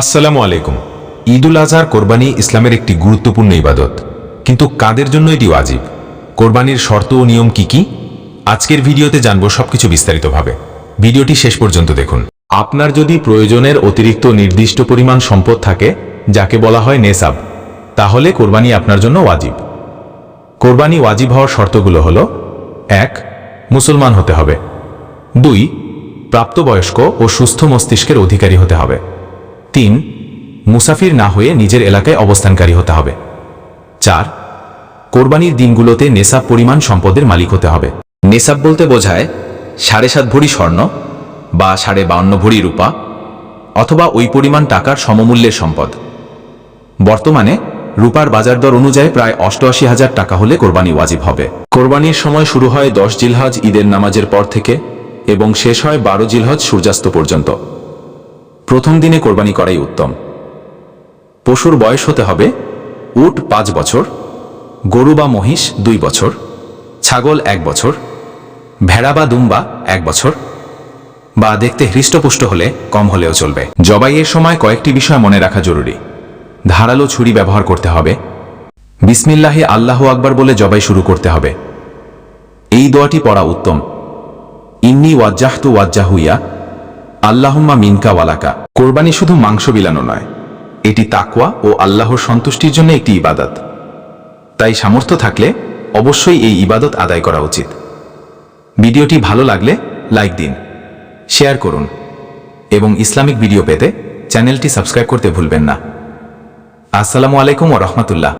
আসসালামু আলাইকুম। ঈদুল আজহার কোরবানি ইসলামের একটি গুরুত্বপূর্ণ ইবাদত। কিন্তু কাদের জন্য এটি ওয়াজিব? কোরবানির শর্ত ও নিয়ম কি কি? আজকের ভিডিওতে জানব সবকিছু বিস্তারিতভাবে। ভিডিওটি শেষ পর্যন্ত দেখুন। আপনার যদি প্রয়োজনের অতিরিক্ত নির্দিষ্ট পরিমাণ সম্পদ থাকে, যাকে বলা হয় নেসাব, তাহলে কোরবানি আপনার জন্য ওয়াজিব। কোরবানি ওয়াজিব হওয়ার শর্তগুলো হল, এক, মুসলমান হতে হবে। দুই, প্রাপ্তবয়স্ক ও সুস্থ মস্তিষ্কের অধিকারী হতে হবে। তিন, মুসাফির না হয়ে নিজের এলাকায় অবস্থানকারী হতে হবে। চার, কোরবানির দিনগুলোতে নেশাব পরিমাণ সম্পদের মালিক হতে হবে। নেশাব বলতে বোঝায় সাড়ে সাত ভরি স্বর্ণ বা সাড়ে বাউন্ন ভরি রূপা অথবা ওই পরিমাণ টাকার সমমূল্যের সম্পদ। বর্তমানে রূপার বাজার দর অনুযায়ী প্রায় অষ্টআশি হাজার টাকা হলে কোরবানি ওয়াজিব হবে। কোরবানির সময় শুরু হয় দশ জিলহজ ঈদের নামাজের পর থেকে এবং শেষ হয় বারো জিলহজ সূর্যাস্ত পর্যন্ত। প্রথম দিনে কোরবানি করাই উত্তম। পশুর বয়স হতে হবে উট পাঁচ বছর, গরু বা মহিষ দুই বছর, ছাগল এক বছর, ভেড়া বা দুম্বা এক বছর, বা দেখতে হৃষ্টপুষ্ট হলে কম হলেও চলবে। জবাইয়ের সময় কয়েকটি বিষয় মনে রাখা জরুরি। ধারালো ছুরি ব্যবহার করতে হবে। বিসমিল্লাহে আল্লাহ আকবার বলে জবাই শুরু করতে হবে। এই দোয়াটি পড়া উত্তম। ইন্নি ওয়াজ্জাহতু ওয়াজ্জাহুইয়া আল্লাহুম্মা মিনকা ওয়ালাকা। কোরবানি শুধু মাংস বিলানো নয়, এটি তাকওয়া ও আল্লাহর সন্তুষ্টির জন্য একটি ইবাদত। তাই সামর্থ্য থাকলে অবশ্যই এই ইবাদত আদায় করা উচিত। ভিডিওটি ভালো লাগলে লাইক দিন, শেয়ার করুন, এবং ইসলামিক ভিডিও পেতে চ্যানেলটি সাবস্ক্রাইব করতে ভুলবেন না। আসসালামু আলাইকুম ও রহমতুল্লাহ।